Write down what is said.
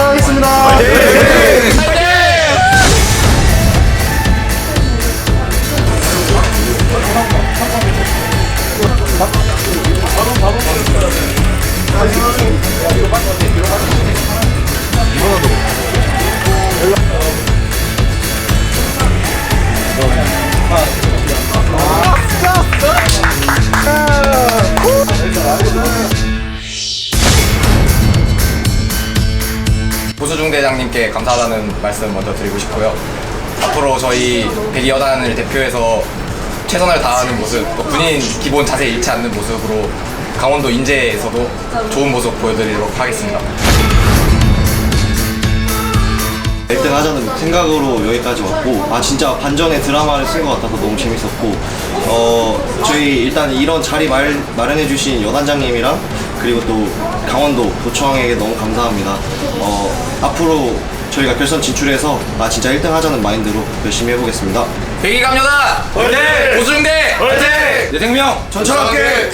하겠습니다. 파이팅! 대장님께 감사하다는 말씀 먼저 드리고 싶고요. 앞으로 저희 백이 여단을 대표해서 최선을 다하는 모습, 또 군인 기본 자세 잃지 않는 모습으로 강원도 인제에서도 좋은 모습 보여드리도록 하겠습니다. 1등 하자는 생각으로 여기까지 왔고 아 진짜 반전의 드라마를 쓴 것 같아서 너무 재밌었고 어 저희 일단 이런 자리 말, 마련해 주신 여단장님이랑 그리고 또 강원도 도청에게 너무 감사합니다 어 앞으로 저희가 결선 진출해서 아 진짜 1등 하자는 마인드로 열심히 해보겠습니다 백이 강여단! 화이팅! 고수중대! 화이팅! 내 생명! 전철 함께!